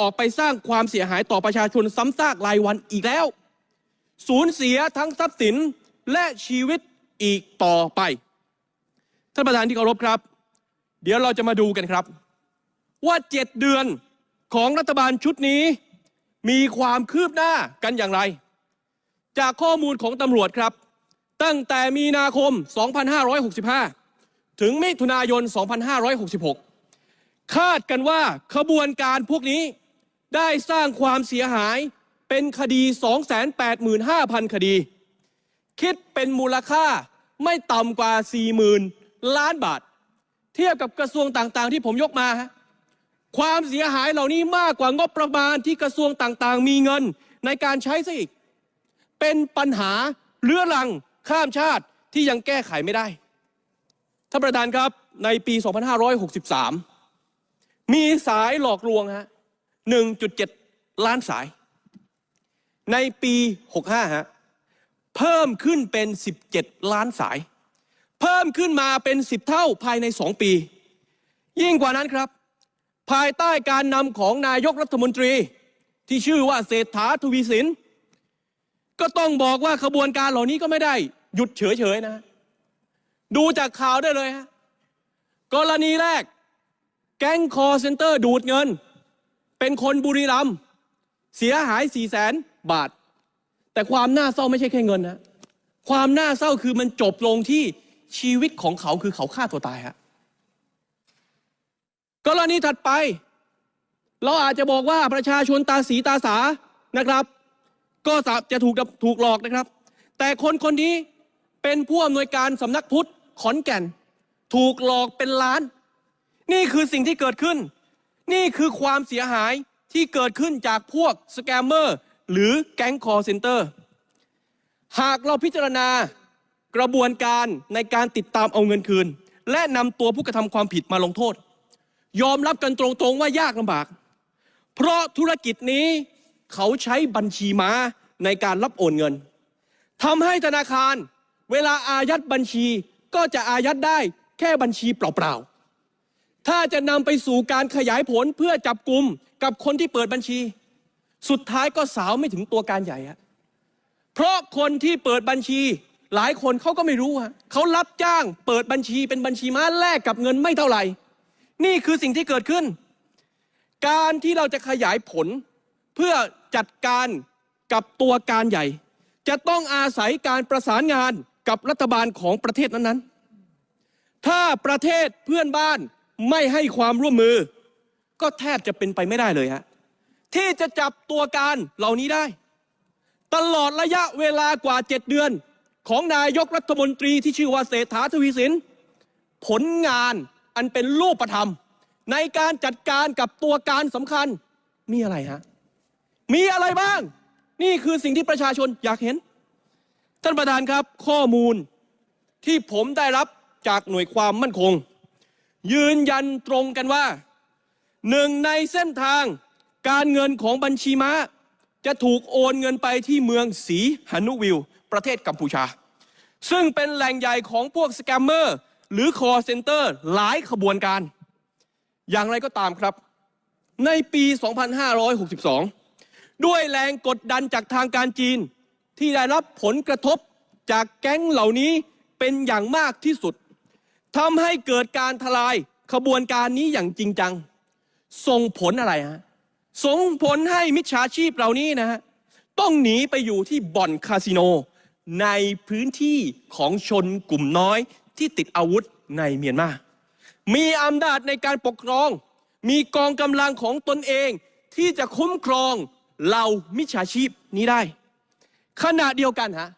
ออกไปสร้างความเสียหายต่อประชาชนซ้ำซากรายวันอีกแล้ว สูญเสียทั้งทรัพย์สินและชีวิตอีกต่อไป ท่านประธานที่เคารพครับ เดี๋ยวเราจะมาดูกันครับ ว่าเจ็ดเดือนของรัฐบาลชุดนี้ มีความคืบหน้ากันอย่างไร จากข้อมูลของตำรวจครับ ตั้งแต่มีนาคม 2565 ถึงมิถุนายน 2566 คาดกันว่าขบวนการพวกนี้ ได้สร้างความเสียหายเป็นคดี 285,000 คดี คิดเป็นมูลค่าไม่ต่ำกว่า 40,000 ล้านบาท เทียบกับกระทรวงต่างๆ ที่ผมยกมาฮะความเสียหายเหล่านี้มากกว่างบประมาณที่กระทรวงต่างๆ มีเงินในการใช้ซะอีก เป็นปัญหาเรื้อรังข้ามชาติที่ยังแก้ไขไม่ได้ ท่านประธานครับในปี 2563 มีสายหลอกลวงฮะ 1.7 ล้านสาย ในปี 65 ฮะ เพิ่มขึ้นเป็น 17 ล้านสาย เพิ่มขึ้นมาเป็น 10 เท่าภายใน 2 ปี ยิ่งกว่านั้นครับ ภายใต้การนำของนายกรัฐมนตรี ที่ชื่อว่าเศรษฐาทวีสิน ก็ต้องบอกว่าขบวนการเหล่านี้ก็ไม่ได้ หยุดเฉยๆนะ ดูจากข่าวได้เลยฮะกรณีแรก แก๊งคอเซนเตอร์ดูดเงิน เป็นคนบุรีรัมย์เสียหาย4ี่แสนบาท แต่ความน่าเศร้าไม่ใช่แค่เงินนะความน่าเศร้าคือมันจบลงที่ชีวิตของเขาคือเขาฆ่าตัวตายฮะกรณีถัดไป เราอาจจะบอกว่าประชาชนตาสีตาสานะครับ ก็จะถูกถูกหลอกนะครับ แต่คนคนนี้เป็นผู้อำนวยการสำนักพุทธขอนแก่น ถูกหลอกเป็นล้าน นี่คือสิ่งที่เกิดขึ้น นี่คือความเสียหายที่เกิดขึ้นจากพวกสแกมเมอร์หรือแก๊งคอร์เซนเตอร์ หากเราพิจารณากระบวนการในการติดตามเอาเงินคืน และนำตัวผู้กระทำความผิดมาลงโทษ ยอมรับกันตรงๆว่ายากลำบาก เพราะธุรกิจนี้เขาใช้บัญชีม้าในการรับโอนเงินทำให้ธนาคาร เวลาอายัดบัญชีก็จะอายัดได้แค่บัญชีเปล่าๆ ถ้าจะนำไปสู่การขยายผลเพื่อจับกลุ่มกับคนที่เปิดบัญชี สุดท้ายก็สาวไม่ถึงตัวการใหญ่อะเพราะคนที่เปิดบัญชี หลายคนเขาก็ไม่รู้ฮะเขารับจ้างเปิดบัญชีเป็นบัญชีม้าแลกกับเงินไม่เท่าไหร่ นี่คือสิ่งที่เกิดขึ้น การที่เราจะขยายผลเพื่อจัดการกับตัวการใหญ่ จะต้องอาศัยการประสานงานกับรัฐบาลของประเทศนั้นๆ ถ้าประเทศเพื่อนบ้าน ไม่ให้ความร่วมมือ ก็แทบจะเป็นไปไม่ได้เลยฮะที่จะจับตัวการเหล่านี้ได้ ตลอดระยะเวลากว่าเจ็ดเดือนของนายกรัฐมนตรีที่ชื่อว่าเศรษฐาทวีสิน ผลงานอันเป็นรูปธรรม ในการจัดการกับตัวการสำคัญมีอะไรฮะ มีอะไรบ้าง นี่คือสิ่งที่ประชาชนอยากเห็น ท่านประธานครับข้อมูลที่ผมได้รับจากหน่วยความมั่นคง ยืนยันตรงกันว่าหนึ่งในเส้นทางการเงินของบัญชีม้า จะถูกโอนเงินไปที่เมืองสีหนุวิลประเทศกัมพูชา ซึ่งเป็นแหล่งใหญ่ของพวกสแกมเมอร์หรือคอเซนเตอร์หลายขบวนการ อย่างไรก็ตามครับ ในปี 2562 ด้วยแรงกดดันจากทางการจีนที่ได้รับผลกระทบจากแก๊งเหล่านี้เป็นอย่างมากที่สุด ทำให้เกิดการทลายขบวนการนี้อย่างจริงจัง ส่งผลอะไรฮะ ส่งผลให้มิจฉาชีพเหล่านี้นะฮะ ต้องหนีไปอยู่ที่บ่อนคาสิโน ในพื้นที่ของชนกลุ่มน้อยที่ติดอาวุธในเมียนมา มีอำนาจในการปกครอง มีกองกำลังของตนเองที่จะคุ้มครองเหล่ามิจฉาชีพนี้ได้ ขณะเดียวกันฮะ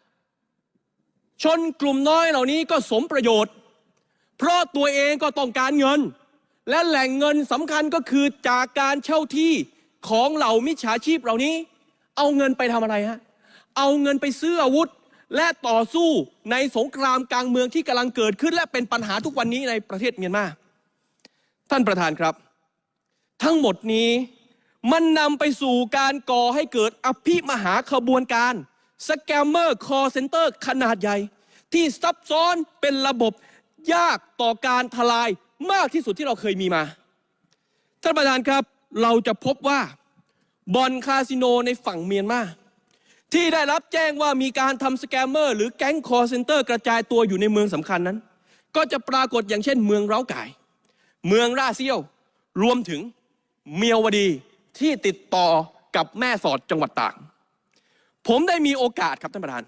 ชนกลุ่มน้อยเหล่านี้ก็สมประโยชน์ เพราะตัวเองก็ต้องการเงิน และแหล่งเงินสำคัญก็คือจากการเช่าที่ของเหล่ามิจฉาชีพเหล่านี้ เอาเงินไปทำอะไรฮะเอาเงินไปซื้ออาวุธและต่อสู้ในสงครามกลางเมืองที่กำลังเกิดขึ้น และเป็นปัญหาทุกวันนี้ในประเทศเมียนมาท่านประธานครับ ทั้งหมดนี้มันนำไปสู่การก่อให้เกิดอภิมหาขบวนการสแกมเมอร์คอร์เซนเตอร์ขนาดใหญ่ ที่ซับซ้อนเป็นระบบ ยากต่อการทลายมากที่สุดที่เราเคยมีมาท่านประธานครับเราจะพบว่าบอนคาสิโนในฝั่งเมียนมาที่ได้รับแจ้งว่ามีการทำสแกมเมอร์ หรือแก๊งคอร์เซนเตอร์กระจายตัวอยู่ในเมืองสำคัญนั้น ก็จะปรากฏอย่างเช่น เมืองเร้าไก่ เมืองราเซียว รวมถึงเมียวดีที่ติดต่อกับแม่สอดจังหวัดตากผมได้มีโอกาสครับท่านประธาน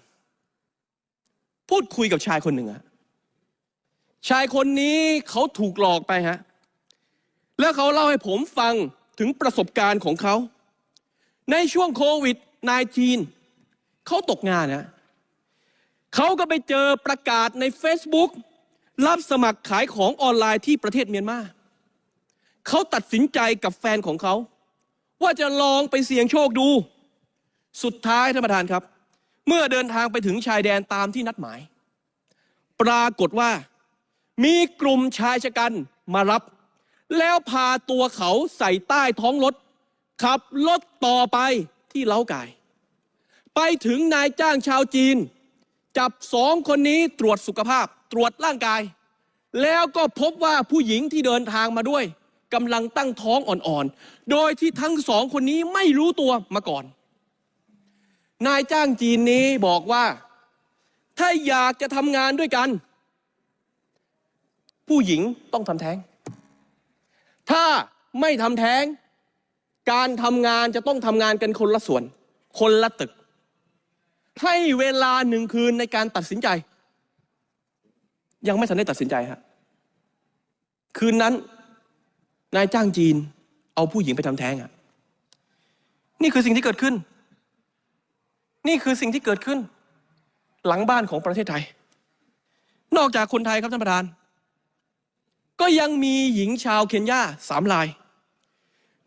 พูดคุยกับชายคนหนึ่งอะ ชายคนนี้เขาถูกหลอกไปฮะ แล้วเขาเล่าให้ผมฟังถึงประสบการณ์ของเขา ในช่วงโควิด -19 เขาตกงานนะเขาก็ไปเจอประกาศใน Facebook รับสมัครขายของออนไลน์ที่ประเทศเมียนมา เขาตัดสินใจกับแฟนของเขา ว่าจะลองไปเสี่ยงโชคดู สุดท้ายท่านประธานครับ เมื่อเดินทางไปถึงชายแดนตามที่นัดหมาย ปรากฏว่า มีกลุ่มชายชะกันมารับ แล้วพาตัวเขาใส่ใต้ท้องรถ ขับรถต่อไปที่เล้าไก่ไปถึงนายจ้างชาวจีน จับสองคนนี้ตรวจสุขภาพตรวจร่างกาย แล้วก็พบว่าผู้หญิงที่เดินทางมาด้วยกำลังตั้งท้องอ่อนๆ โดยที่ทั้งสองคนนี้ไม่รู้ตัวมาก่อน นายจ้างจีนนี้บอกว่า ถ้าอยากจะทำงานด้วยกัน ผู้หญิงต้องทำแท้ง ถ้าไม่ทำแท้ง การทำงานจะต้องทำงานกันคนละส่วน คนละตึก ให้เวลาหนึ่งคืนในการตัดสินใจ ยังไม่ทันได้ตัดสินใจฮะคืนนั้นนายจ้างจีนเอาผู้หญิงไปทำแท้งอะนี่คือสิ่งที่เกิดขึ้น นี่คือสิ่งที่เกิดขึ้น หลังบ้านของประเทศไทย นอกจากคนไทยครับท่านประธาน ก็ยังมีหญิงชาวเคนยาสามราย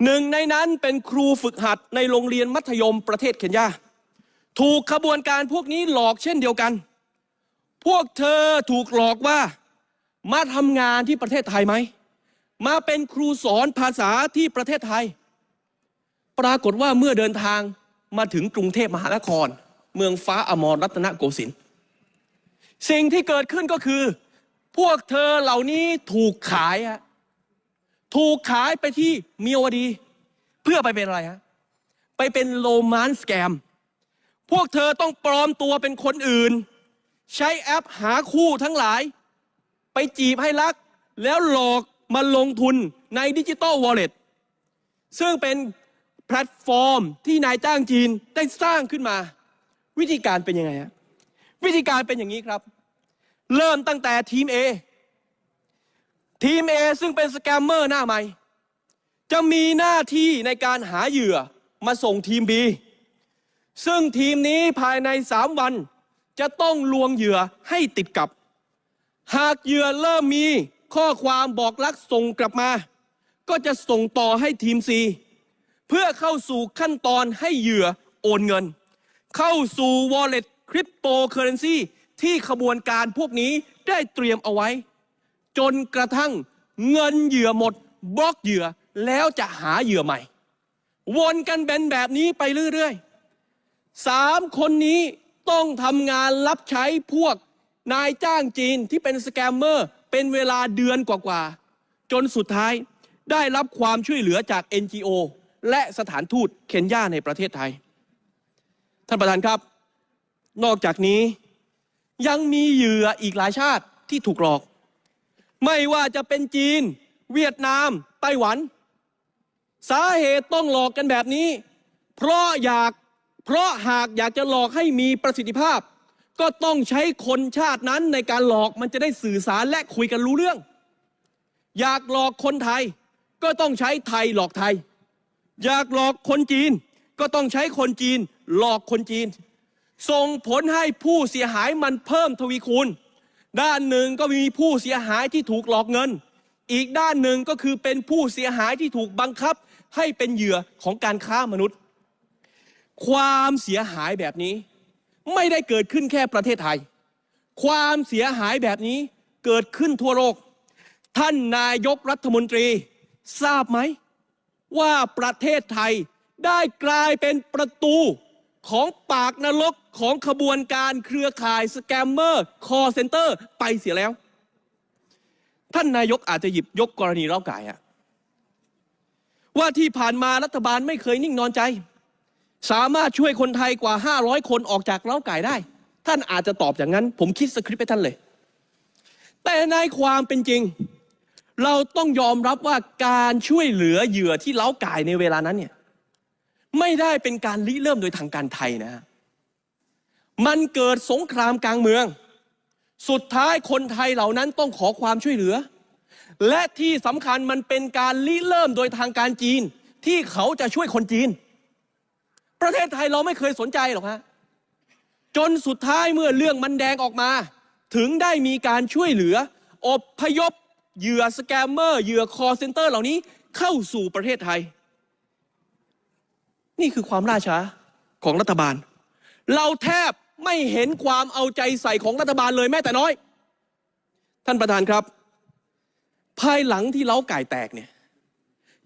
หนึ่งในนั้นเป็นครูฝึกหัดในโรงเรียนมัธยมประเทศเคนยา ถูกขบวนการพวกนี้หลอกเช่นเดียวกัน พวกเธอถูกหลอกว่ามาทำงานที่ประเทศไทยไหม มาเป็นครูสอนภาษาที่ประเทศไทย ปรากฏว่าเมื่อเดินทางมาถึงกรุงเทพมหานคร เมืองฟ้าอมรรัตนโกสินทร์สิ่งที่เกิดขึ้นก็คือ พวกเธอเหล่านี้ถูกขายอะถูกขายไปที่เมียวดี เพื่อไปเป็นอะไรฮะไปเป็นโรแมนสแกม พวกเธอต้องปลอมตัวเป็นคนอื่น ใช้แอปหาคู่ทั้งหลาย ไปจีบให้รัก แล้วหลอกมาลงทุนในดิจิตอลวอลเล็ตซึ่งเป็นแพลตฟอร์มที่นายจ้างจีนได้สร้างขึ้นมา วิธีการเป็นยังไงฮะวิธีการเป็นอย่างนี้ครับ เริ่มตั้งแต่ทีม A ทีม A ซึ่งเป็นสแกมเมอร์หน้าใหม่ จะมีหน้าที่ในการหาเหยื่อมาส่งทีม B ซึ่งทีมนี้ภายใน 3 วัน จะต้องลวงเหยื่อให้ติดกับ หากเหยื่อเริ่มมีข้อความบอกรักส่งกลับมา ก็จะส่งต่อให้ทีม C เพื่อเข้าสู่ขั้นตอนให้เหยื่อโอนเงิน เข้าสู่ wallet cryptocurrency ที่ขบวนการพวกนี้ได้เตรียมเอาไว้ จนกระทั่งเงินเหยื่อหมดบล็อกเหยื่อแล้วจะหาเหยื่อใหม่ วนกันเป็นแบบนี้ไปเรื่อยๆสามคนนี้ต้องทำงานรับใช้พวกนายจ้างจีนที่เป็นสแกมเมอร์เป็นเวลาเดือนกว่าๆ จนสุดท้ายได้รับความช่วยเหลือจาก NGO และสถานทูตเคนยาในประเทศไทย ท่านประธานครับ นอกจากนี้ ยังมีเหยื่ออีกหลายชาติที่ถูกหลอก ไม่ว่าจะเป็นจีน เวียดนาม ไต้หวัน สาเหตุต้องหลอกกันแบบนี้ เพราะอยากเพราะหากอยากจะหลอกให้มีประสิทธิภาพ ก็ต้องใช้คนชาตินั้นในการหลอกมันจะได้สื่อสารและคุยกันรู้เรื่อง อยากหลอกคนไทย ก็ต้องใช้ไทยหลอกไทย อยากหลอกคนจีน ก็ต้องใช้คนจีน หลอกคนจีน ส่งผลให้ผู้เสียหายมันเพิ่มทวีคูณ ด้านหนึ่งก็มีผู้เสียหายที่ถูกหลอกเงิน อีกด้านหนึ่งก็คือเป็นผู้เสียหายที่ถูกบังคับให้เป็นเหยื่อของการค้ามนุษย์ ความเสียหายแบบนี้ ไม่ได้เกิดขึ้นแค่ประเทศไทย ความเสียหายแบบนี้เกิดขึ้นทั่วโลก ท่านนายกรัฐมนตรี ทราบไหม ว่าประเทศไทยได้กลายเป็นประตูของปากนรก ของขบวนการเครือข่ายสแกมเมอร์คอเซ็นเตอร์ไปเสียแล้ว ท่านนายกอาจจะหยิบยกกรณีเล่าไก่อะว่าที่ผ่านมารัฐบาลไม่เคยนิ่งนอนใจ สามารถช่วยคนไทยกว่า 500 คนออกจากเล้าไก่ได้ ท่านอาจจะตอบอย่างนั้น ผมคิดสคริปต์ให้ท่านเลย แต่ในความเป็นจริง เราต้องยอมรับว่าการช่วยเหลือเหยื่อที่เล้าไก่ในเวลานั้นเนี่ยไม่ได้เป็นการริเริ่มโดยทางการไทยนะฮะ มันเกิดสงครามกลางเมือง สุดท้ายคนไทยเหล่านั้นต้องขอความช่วยเหลือ และที่สำคัญมันเป็นการริเริ่มโดยทางการจีน ที่เขาจะช่วยคนจีน ประเทศไทยเราไม่เคยสนใจหรอกฮะจนสุดท้ายเมื่อเรื่องมันแดงออกมา ถึงได้มีการช่วยเหลือ อบพยพเหยื่อสแกมเมอร์เหยื่อคอเซ็นเตอร์เหล่านี้เข้าสู่ประเทศไทย นี่คือความล่าช้าของรัฐบาล เราแทบ ไม่เห็นความเอาใจใส่ของรัฐบาลเลยแม้แต่น้อย ท่านประธานครับ ภายหลังที่เล้าไก่แตกเนี่ย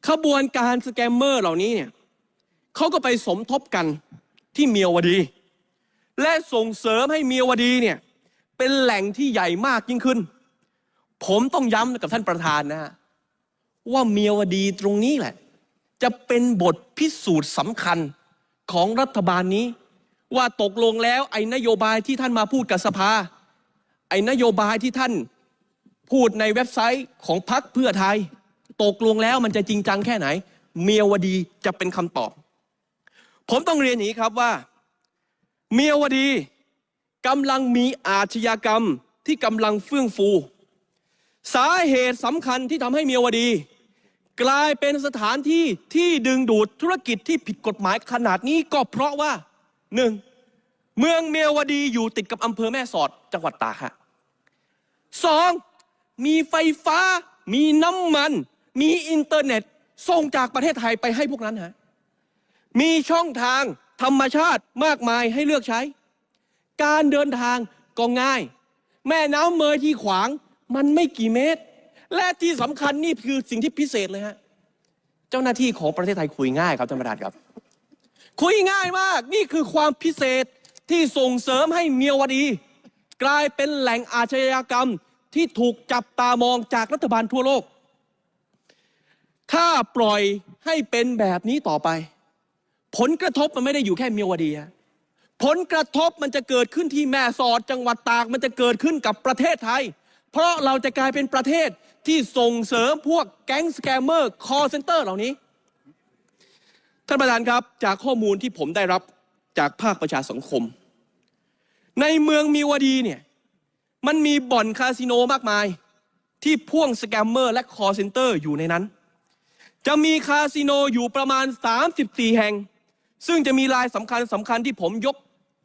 ขบวนการสแกมเมอร์เหล่านี้เนี่ยเขาก็ไปสมทบกันที่เมียวดี และส่งเสริมให้เมียวดีเนี่ยเป็นแหล่งที่ใหญ่มากยิ่งขึ้น ผมต้องย้ำกับท่านประธานนะฮะว่าเมียวดีตรงนี้แหละ จะเป็นบทพิสูจน์สำคัญของรัฐบาลนี้ ว่าตกลงแล้วไอ้นโยบายที่ท่านมาพูดกับสภา ไอ้นโยบายที่ท่านพูดในเว็บไซต์ของพรรคเพื่อไทย ตกลงแล้วมันจะจริงจังแค่ไหน เมียวดีจะเป็นคำตอบ ผมต้องเรียนอย่างนี้ครับว่า เมียวดีกำลังมีอาชญากรรมที่กำลังเฟื่องฟู สาเหตุสำคัญที่ทำให้เมียวดี กลายเป็นสถานที่ที่ดึงดูดธุรกิจที่ผิดกฎหมายขนาดนี้ก็เพราะว่า หนึ่งเมืองเมียวดีอยู่ติดกับอำเภอแม่สอดจังหวัดตากฮะสองมีไฟฟ้า มีน้ำมัน มีอินเทอร์เน็ตส่งจากประเทศไทยไปให้พวกนั้นฮะมีช่องทางธรรมชาติมากมายให้เลือกใช้ การเดินทางก็ง่าย แม่น้ำเมยที่ขวางมันไม่กี่เมตร และที่สำคัญนี่คือสิ่งที่พิเศษเลยฮะ เจ้าหน้าที่ของประเทศไทยคุยง่ายครับท่านประธานครับ คุยง่ายมากนี่คือความพิเศษที่ส่งเสริมให้เมียวดี กลายเป็นแหล่งอาชญากรรมที่ถูกจับตามองจากรัฐบาลทั่วโลก ถ้าปล่อยให้เป็นแบบนี้ต่อไป ผลกระทบมันไม่ได้อยู่แค่เมียวดีผลกระทบมันจะเกิดขึ้นที่แม่สอดจังหวัดตากมันจะเกิดขึ้นกับประเทศไทย เพราะเราจะกลายเป็นประเทศที่ส่งเสริมพวกแก๊งสแกมเมอร์คอเซนเตอร์เหล่านี้ ท่านประธานครับจากข้อมูลที่ผมได้รับจากภาคประชาสังคม ในเมืองมีวดีเนี่ยมันมีบ่อนคาสิโนมากมาย ที่พ่วงสแกมเมอร์และคอเซนเตอร์อยู่ในนั้น จะมีคาสิโนอยู่ประมาณ 34 แห่ง ซึ่งจะมีรายสำคัญสำคัญที่ผมยก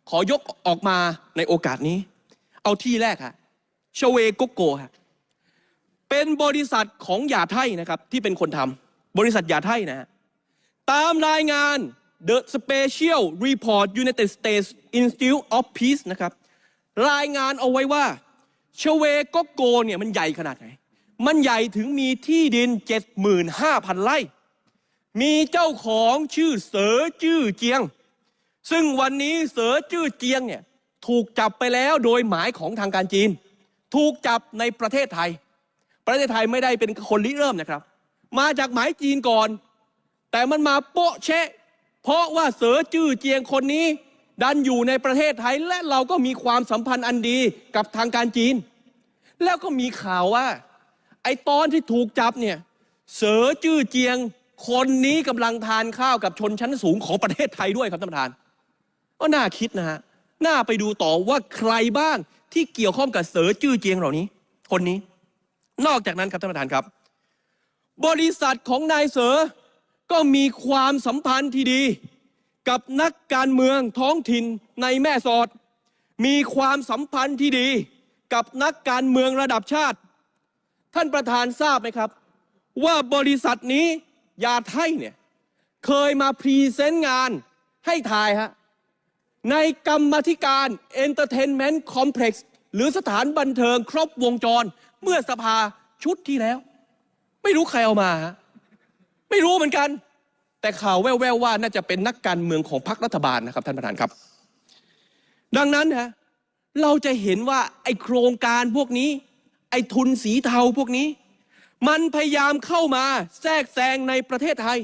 ขอยกออกมาในโอกาสนี้ เอาที่แรกฮะชเวโกโกฮะเป็นบริษัทของหยาไทยนะครับที่เป็นคนทำบริษัทหยาไทยนะฮะ ตามรายงาน The Special Report United States Institute of Peace นะครับ รายงานเอาไว้ว่าเชเวโกโกเนี่ยมันใหญ่ขนาดไหน มันใหญ่ถึงมีที่ดิน 75,000 ไร่ มีเจ้าของชื่อเสอจื้อเจียง ซึ่งวันนี้เสอจื้อเจียงเนี่ยถูกจับไปแล้วโดยหมายของทางการจีน ถูกจับในประเทศไทย ประเทศไทยไม่ได้เป็นคนริเริ่มนะครับ มาจากหมายจีนก่อน แต่มันมาโปะแชะ เพราะว่าเสือจื้อเจียงคนนี้ ดันอยู่ในประเทศไทย และเราก็มีความสัมพันธ์อันดีกับทางการจีน แล้วก็มีข่าวว่า ไอตอนที่ถูกจับเนี่ยเสือจื้อเจียงคนนี้กำลังทานข้าวกับชนชั้นสูงของประเทศไทยด้วยครับท่านประธานก็น่าคิดนะฮะน่าไปดูต่อว่าใครบ้างที่เกี่ยวข้องกับเสือจื้อเจียงเหล่านี้ คนนี้ นอกจากนั้นครับท่านประธานครับ บริษัทของนายเสือ ก็มีความสัมพันธ์ที่ดี กับนักการเมืองท้องถิ่นในแม่สอด มีความสัมพันธ์ที่ดี กับนักการเมืองระดับชาติ ท่านประธานทราบไหมครับ ว่าบริษัทนี้ยาไทยเนี่ยเคยมาพรีเซนต์งานให้ทายฮะในกรรมธิการ Entertainment Complex หรือสถานบันเทิงครบวงจร เมื่อสภาชุดที่แล้ว ไม่รู้ใครเอามาฮะ ไม่รู้เหมือนกัน แต่ข่าวแว่วๆว่าน่าจะเป็นนักการเมืองของพรรครัฐบาลนะครับท่านประธานครับ ดังนั้นฮะเราจะเห็นว่าไอโครงการพวกนี้ ไอทุนสีเทาพวกนี้ มันพยายามเข้ามาแทรกแซงในประเทศไทย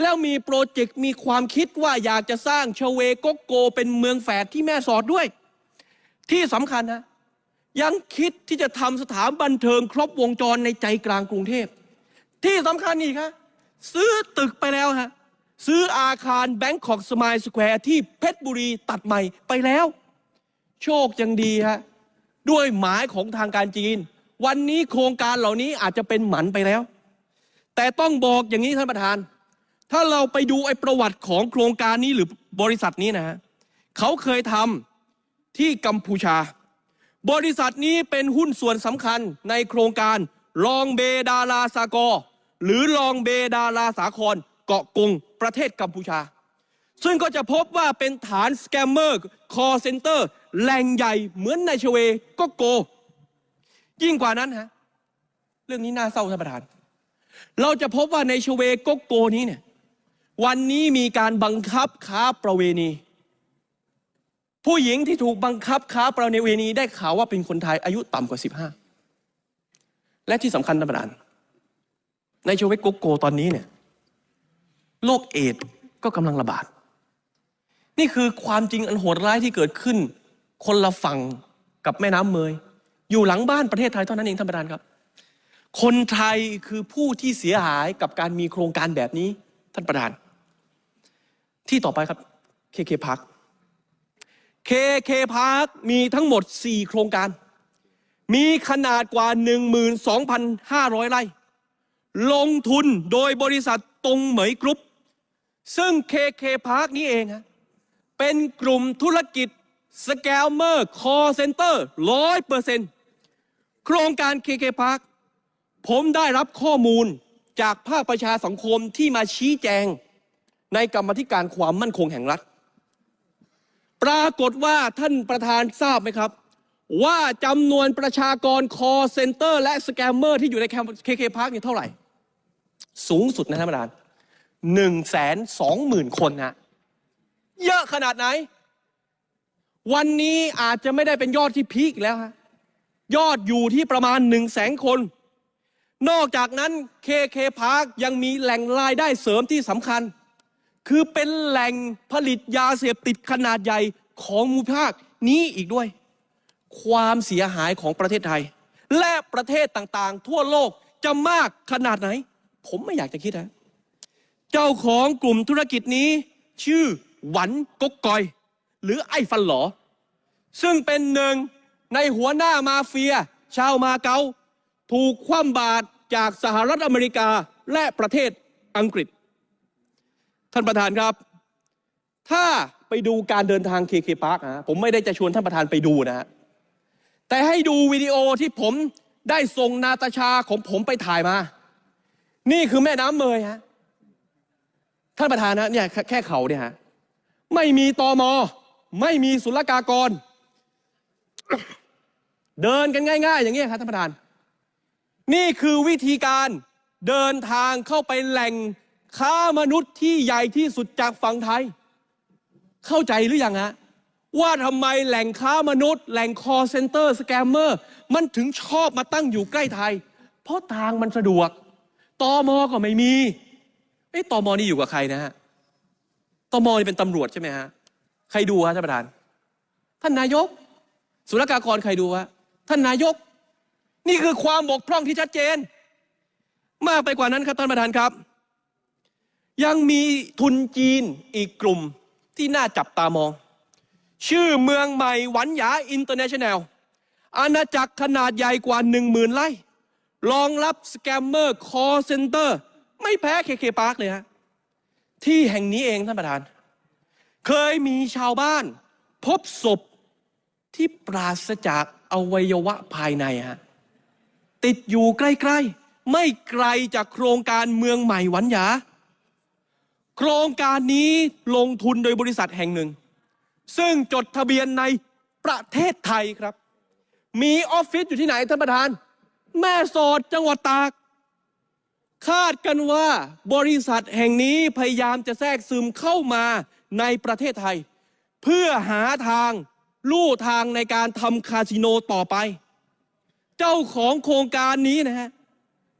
แล้วมีโปรเจกต์มีความคิดว่าอยากจะสร้างชเวโกโก เป็นเมืองแฝดที่แม่สอดด้วย ที่สำคัญนะยังคิดที่จะทำสถานบันเทิงครบวงจรในใจกลางกรุงเทพ ที่สำคัญอีกครับ ซื้อตึกไปแล้วฮะซื้ออาคารแบง k อกสม l e สแควร์ที่เพชรบุรีตัดใหม่ไปแล้ว โชคยังดีฮะด้วยหมายของทางการจีน วันนี้โครงการเหล่านี้อาจจะเป็นหมันไปแล้ว แต่ต้องบอกอย่างนี้ท่านประธาน ถ้าเราไปดูไอ้ประวัติของโครงการนี้หรือบริษัทนี้นะฮะเขาเคยทำที่กัมพูชา บริษัทนี้เป็นหุ้นส่วนสำคัญในโครงการลองเบดาราสากอ หรือลองเบดาราสาครเกาะกงประเทศกัมพูชา ซึ่งก็จะพบว่าเป็นฐานสแกมเมอร์คอเซ็นเตอร์แหล่งใหญ่เหมือนในชเวก็โก ยิ่งกว่านั้นฮะเรื่องนี้น่าเศร้าท่านประธาน เราจะพบว่าในชเวโกโกนี้เนี่ยวันนี้มีการบังคับค้าประเวณี ผู้หญิงที่ถูกบังคับค้าประเวณีได้ข่าวว่าเป็นคนไทยอายุต่ำกว่า 15 และที่สำคัญท่านประธาน ในชเวโกโกตอนนี้เนี่ยโรคเอดก็กำลังระบาด นี่คือความจริงอันโหดร้ายที่เกิดขึ้น คนละฝั่งกับแม่น้ำเมย อยู่หลังบ้านประเทศไทยเท่านั้นเองท่านประธานครับ คนไทยคือผู้ที่เสียหายกับการมีโครงการแบบนี้ท่านประธาน ที่ต่อไปครับ KK Park KK Park มีทั้งหมด 4 โครงการ มีขนาดกว่า 12,500 ไร่ ลงทุนโดยบริษัทตรงเหมยกรุ๊ปซึ่ง KK Park นี้เองฮะเป็นกลุ่มธุรกิจสแกลเมอร์คอเซ็นเตอร์ร้อยเปอร์เซ็นต์โครงการ KK Park ผมได้รับข้อมูลจากภาคประชาสังคมที่มาชี้แจง ในกรรมธิการความมั่นคงแห่งรัฐ ปรากฏว่าท่านประธานทราบไหมครับ ว่าจำนวนประชากรคอเซ็นเตอร์และสแกมเมอร์ที่อยู่ใน KK Park นี่เท่าไหร่ สูงสุดนะท่านประธานหนึ่งแสนสองหมื่นคนฮะเยอะขนาดไหน วันนี้อาจจะไม่ได้เป็นยอดที่พีคอีกแล้วฮะยอดอยู่ที่ประมาณหนึ่งแสนคน นอกจากนั้น KK Park ยังมีแหล่งรายได้เสริมที่สำคัญ คือเป็นแหล่งผลิตยาเสพติดขนาดใหญ่ของมูลภาคนี้อีกด้วย ความเสียหายของประเทศไทย และประเทศต่างๆ ทั่วโลกจะมากขนาดไหน ผมไม่อยากจะคิดนะเจ้าของกลุ่มธุรกิจนี้ ชื่อหวันกกกอย หรือไอ้ฟันหลอ ซึ่งเป็นหนึ่งในหัวหน้ามาเฟีย ชาวมาเกาถูกคว่ำบาตรจากสหรัฐอเมริกาและประเทศอังกฤษ ท่านประธานครับ ถ้าไปดูการเดินทางเคเคพาร์คนะผมไม่ได้จะชวนท่านประธานไปดูนะฮะแต่ให้ดูวิดีโอที่ผมได้ส่งนาตาชาของผมไปถ่ายมา นี่คือแม่น้ำเมยฮะท่านประธานนะเนี่ยแค่เขาเนี่ยฮะไม่มีตอมอไม่มีศุลกากร เดินกันง่าย ๆ อย่างนี้ครับท่านประธาน นี่คือวิธีการเดินทางเข้าไปแหล่งค้ามนุษย์ที่ใหญ่ที่สุดจากฝั่งไทย เข้าใจหรือยังฮะว่าทำไมแหล่งค้ามนุษย์ แหล่งคอเซ็นเตอร์สแกมเมอร์ มันถึงชอบมาตั้งอยู่ใกล้ไทย เพราะทางมันสะดวก ตอมอก็ไม่มีเอ้ตอมอนี่อยู่กับใครนะฮะตอมอนี่เป็นตำรวจใช่ไหมฮะใครดูฮะท่านประธาน ท่านนายกศุลกากรใครดูฮะท่านนายก นี่คือความบกพร่องที่ชัดเจน มากไปกว่านั้นครับท่านประธานครับ ยังมีทุนจีนอีกกลุ่มที่น่าจับตามอง ชื่อเมืองใหม่หวันหยาอินเตอร์เนชั่นแนลอาณาจักรขนาดใหญ่กว่าหนึ่งหมื่นไร่ รองรับสแกมเมอร์คอเซนเตอร์ไม่แพ้เคเคพาร์คเลยฮะที่แห่งนี้เองท่านประธาน เคยมีชาวบ้าน พบศพที่ปราศจากอวัยวะภายในฮะติดอยู่ใกล้ๆ ไม่ไกลจากโครงการเมืองใหม่หวันหยา โครงการนี้ลงทุนโดยบริษัทแห่งหนึ่ง ซึ่งจดทะเบียนในประเทศไทยครับ มีออฟฟิศอยู่ที่ไหนท่านประธาน แม่สอดจังหวัดตาก คาดกันว่าบริษัทแห่งนี้พยายามจะแทรกซึมเข้ามาในประเทศไทย เพื่อหาทางลู่ทางในการทำคาสิโนต่อไป เจ้าของโครงการนี้นะฮะ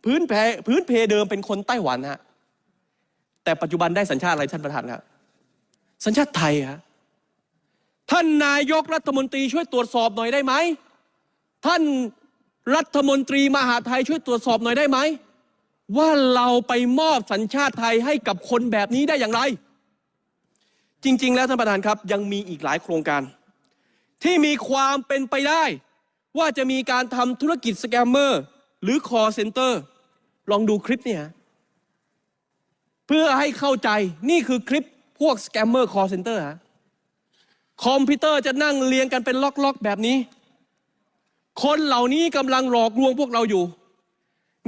พื้นเพพื้นเพเดิมเป็นคนไต้หวันฮะแต่ปัจจุบันได้สัญชาติอะไรท่านประธานครับสัญชาติไทยฮะท่านนายกรัฐมนตรีช่วยตรวจสอบหน่อยได้ไหม ท่าน รัฐมนตรีมหาไทยช่วยตรวจสอบหน่อยได้ไหม ว่าเราไปมอบสัญชาติไทยให้กับคนแบบนี้ได้อย่างไร จริง ๆ แล้วท่านประธานครับยังมีอีกหลายโครงการ ที่มีความเป็นไปได้ ว่าจะมีการทำธุรกิจสแกมเมอร์หรือคอเซ็นเตอร์ลองดูคลิปเนี่ยเพื่อให้เข้าใจนี่คือคลิปพวกสแกมเมอร์คอเซ็นเตอร์ฮะคอมพิวเตอร์จะนั่งเรียงกันเป็นล็อกๆ แบบนี้ คนเหล่านี้กำลังหลอกลวงพวกเราอยู่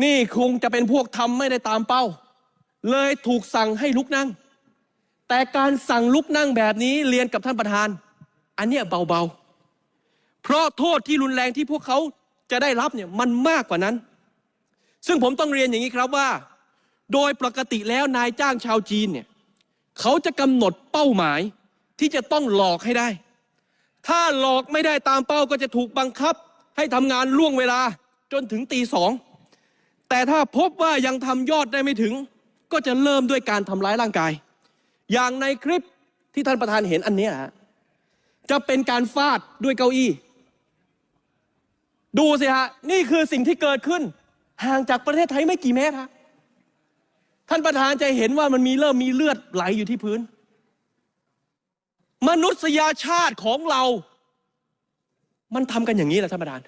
นี่คงจะเป็นพวกทำไม่ได้ตามเป้า เลยถูกสั่งให้ลุกนั่ง แต่การสั่งลุกนั่งแบบนี้เรียนกับท่านประธาน อันเนี้ยเบาๆ เพราะโทษที่รุนแรงที่พวกเขาจะได้รับเนี่ยมันมากกว่านั้น ซึ่งผมต้องเรียนอย่างนี้ครับว่า โดยปกติแล้วนายจ้างชาวจีนเนี่ยเขาจะกำหนดเป้าหมายที่จะต้องหลอกให้ได้ ถ้าหลอกไม่ได้ตามเป้าก็จะถูกบังคับ ให้ทำงานล่วงเวลาจนถึงตีสองแต่ถ้าพบว่ายังทำยอดได้ไม่ถึง ก็จะเริ่มด้วยการทำร้ายร่างกาย อย่างในคลิปที่ท่านประธานเห็นอันนี้ฮะจะเป็นการฟาดด้วยเก้าอี้ ดูสิฮะ นี่คือสิ่งที่เกิดขึ้น ห่างจากประเทศไทยไม่กี่เมตรฮะท่านประธานจะเห็นว่ามันมีเริ่มมีเลือดไหลอยู่ที่พื้น มนุษยชาติของเรา มันทำกันอย่างนี้แหละท่านประธาน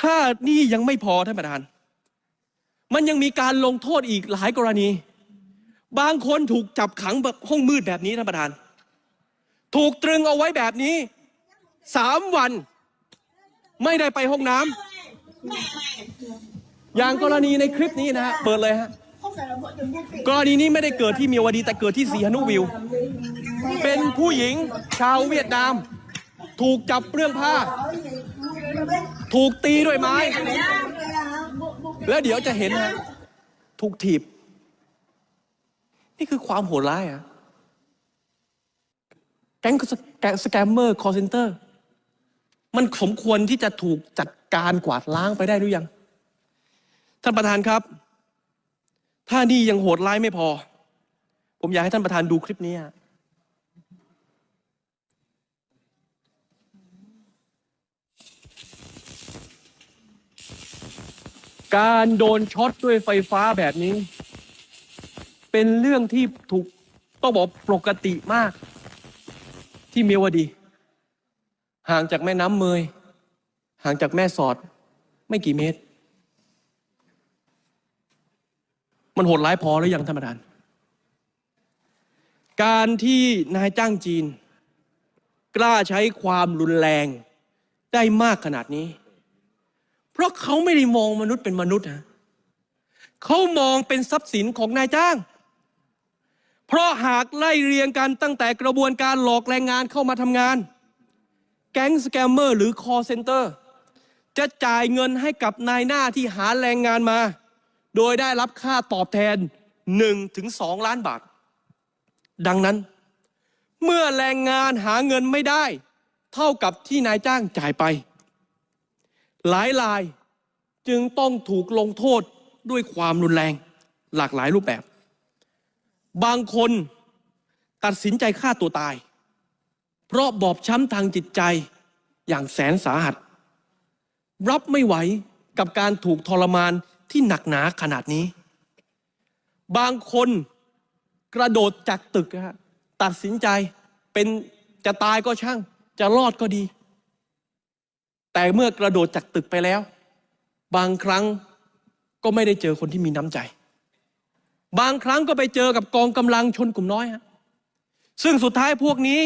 ถ้านี่ยังไม่พอท่านประธาน มันยังมีการลงโทษอีกหลายกรณี บางคนถูกจับขังแบบห้องมืดแบบนี้ท่านประธาน ถูกตรึงเอาไว้แบบนี้สามวัน ไม่ได้ไปห้องน้ำอย่างกรณีในคลิปนี้นะฮะเปิดเลยฮะกรณีนี้ไม่ได้เกิดที่เมียวดีแต่เกิดที่สีหนุวิว เป็นผู้หญิงชาวเวียดนาม ถูกจับเปลื้องผ้า ถูกตีด้วยไม้ แล้วเดี๋ยวจะเห็นฮะถูกถีบ นี่คือความโหดร้ายอะแก๊งสแกมเมอร์คอร์เซนเตอร์ มันสมควรที่จะถูกจัดการกวาดล้างไปได้หรือยัง ท่านประธานครับ ถ้านี่ยังโหดร้ายไม่พอ ผมอยากให้ท่านประธานดูคลิปนี้ การโดนช็อตด้วยไฟฟ้าแบบนี้ เป็นเรื่องที่ถูกต้องบอกปกติมาก ที่เมียวดี ห่างจากแม่น้ำเมย ห่างจากแม่สอด ไม่กี่เมตร มันโหดร้ายพอหรือยังท่านประธาน การที่นายจ้างจีน กล้าใช้ความรุนแรงได้มากขนาดนี้ เพราะเขาไม่ได้มองมนุษย์เป็นมนุษย์นะเขามองเป็นทรัพย์สินของนายจ้าง เพราะหากไล่เรียงกันตั้งแต่กระบวนการหลอกแรงงานเข้ามาทำงาน แก๊งสแกมเมอร์หรือคอเซนเตอร์จะจ่ายเงินให้กับนายหน้าที่หาแรงงานมา โดยได้รับค่าตอบแทน1ถึง2ล้านบาท ดังนั้น เมื่อแรงงานหาเงินไม่ได้ เท่ากับที่นายจ้างจ่ายไป หลายรายจึงต้องถูกลงโทษด้วยความรุนแรงหลากหลายรูปแบบ บางคนตัดสินใจฆ่าตัวตาย เพราะบอบช้ำทางจิตใจอย่างแสนสาหัส รับไม่ไหวกับการถูกทรมานที่หนักหนาขนาดนี้ บางคนกระโดดจากตึกตัดสินใจเป็นจะตายก็ช่าง จะรอดก็ดี แต่เมื่อกระโดดจากตึกไปแล้ว บางครั้งก็ไม่ได้เจอคนที่มีน้ำใจ บางครั้งก็ไปเจอกับกองกำลังชนกลุ่มน้อยฮะซึ่งสุดท้ายพวกนี้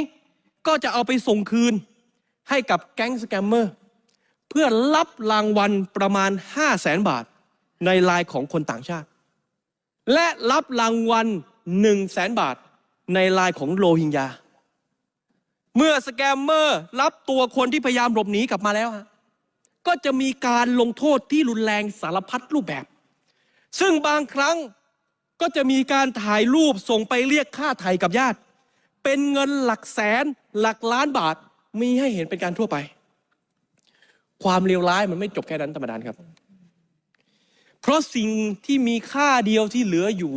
ก็จะเอาไปส่งคืนให้กับแก๊งสแกมเมอร์เพื่อรับรางวัลประมาณ 5 0 0แสนบาทในลายของคนต่างชาติ และรับรางวัล 1 0 0 0 0แสนบาทในลายของโรฮิงญา เมื่อสแกมเมอร์รับตัวคนที่พยายามหลบหนีกลับมาแล้วฮะก็จะมีการลงโทษที่รุนแรงสารพัดรูปแบบ ซึ่งบางครั้งก็จะมีการถ่ายรูปส่งไปเรียกค่าไถ่กับญาติ เป็นเงินหลักแสนหลักล้านบาทมีให้เห็นเป็นการทั่วไป ความเลวร้ายมันไม่จบแค่นั้นธรรมดานครับ เพราะสิ่งที่มีค่าเดียวที่เหลืออยู่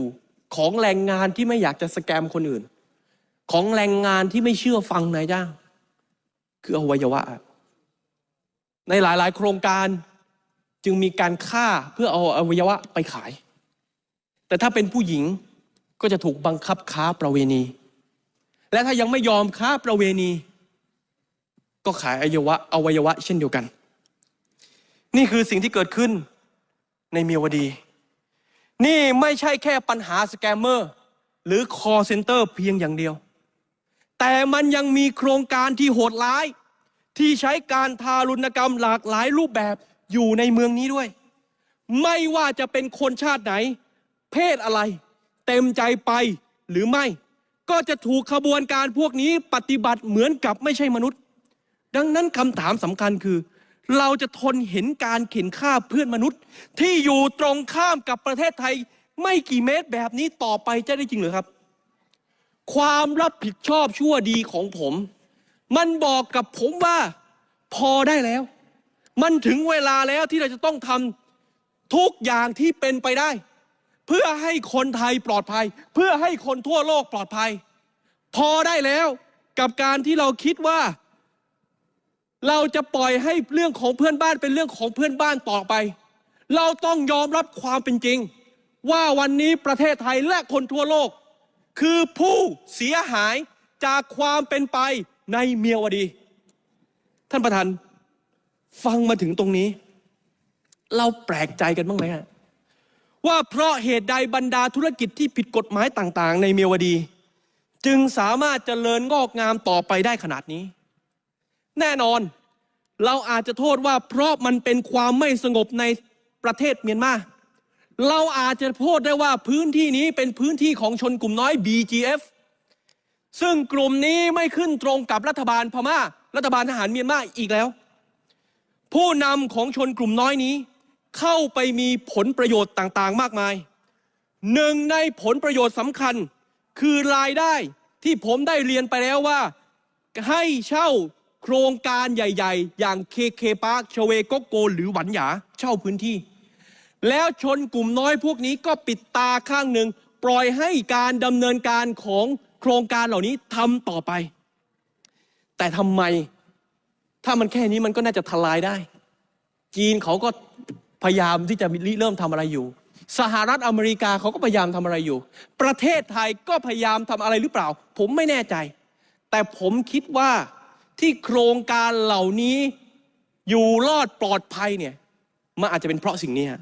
ของแรงงานที่ไม่อยากจะสแกมคนอื่น ของแรงงานที่ไม่เชื่อฟังนายจ้าง คืออวัยวะ ในหลาย ๆ โครงการจึงมีการฆ่าเพื่อเอาอวัยวะไปขาย แต่ถ้าเป็นผู้หญิงก็จะถูกบังคับค้าประเวณี และถ้ายังไม่ยอมค้าประเวณี ก็ขายอวัยวะอวัยวะ เช่นเดียวกัน นี่คือสิ่งที่เกิดขึ้นในเมียวดี นี่ไม่ใช่แค่ปัญหาสแกมเมอร์ หรือคอเซ็นเตอร์เพียงอย่างเดียว แต่มันยังมีโครงการที่โหดร้าย ที่ใช้การทารุณกรรมหลากหลายรูปแบบอยู่ในเมืองนี้ด้วย ไม่ว่าจะเป็นคนชาติไหน เพศอะไร เต็มใจไปหรือไม่ ก็จะถูกขบวนการพวกนี้ปฏิบัติเหมือนกับไม่ใช่มนุษย์ ดังนั้นคำถามสำคัญคือ เราจะทนเห็นการเข็นฆ่าเพื่อนมนุษย์ ที่อยู่ตรงข้ามกับประเทศไทย ไม่กี่เมตรแบบนี้ต่อไปจะได้จริงหรือครับ ความรับผิดชอบชั่วดีของผม มันบอกกับผมว่าพอได้แล้ว มันถึงเวลาแล้วที่เราจะต้องทำทุกอย่างที่เป็นไปได้ เพื่อให้คนไทยปลอดภัย เพื่อให้คนทั่วโลกปลอดภัย พอได้แล้วกับการที่เราคิดว่า เราจะปล่อยให้เรื่องของเพื่อนบ้านเป็นเรื่องของเพื่อนบ้านต่อไป เราต้องยอมรับความเป็นจริง ว่าวันนี้ประเทศไทยและคนทั่วโลก คือผู้เสียหายจากความเป็นไปในเมียวดี ท่านประธานฟังมาถึงตรงนี้ เราแปลกใจกันบ้างไหมฮะว่าเพราะเหตุใดบรรดาธุรกิจที่ผิดกฎหมายต่าง ๆ ในเมียวดี จึงสามารถเจริญงอกงามต่อไปได้ขนาดนี้ แน่นอนเราอาจจะโทษว่าเพราะมันเป็นความไม่สงบในประเทศเมียนมา เราอาจจะโทษได้ว่าพื้นที่นี้เป็นพื้นที่ของชนกลุ่มน้อย BGF ซึ่งกลุ่มนี้ไม่ขึ้นตรงกับรัฐบาลพม่า รัฐบาลทหารเมียนมาอีกแล้ว ผู้นำของชนกลุ่มน้อยนี้ เข้าไปมีผลประโยชน์ต่างๆ มากมาย หนึ่งในผลประโยชน์สำคัญคือรายได้ที่ผมได้เรียนไปแล้วว่า ให้เช่าโครงการใหญ่ ๆ อย่าง KK Park ชเวโกโก หรือหวันหยาเช่าพื้นที่ แล้วชนกลุ่มน้อยพวกนี้ก็ปิดตาข้างหนึ่งปล่อยให้การดำเนินการของโครงการเหล่านี้ทำต่อไป แต่ทำไมถ้ามันแค่นี้มันก็น่าจะทลายได้ จีนเขาก็พยายามที่จะริเริ่มทำอะไรอยู่ สหรัฐอเมริกาเขาก็พยายามทำอะไรอยู่ ประเทศไทยก็พยายามทำอะไรหรือเปล่า ผมไม่แน่ใจ แต่ผมคิดว่าที่โครงการเหล่านี้อยู่รอดปลอดภัยเนี่ยมันอาจจะเป็นเพราะสิ่งนี้ฮะ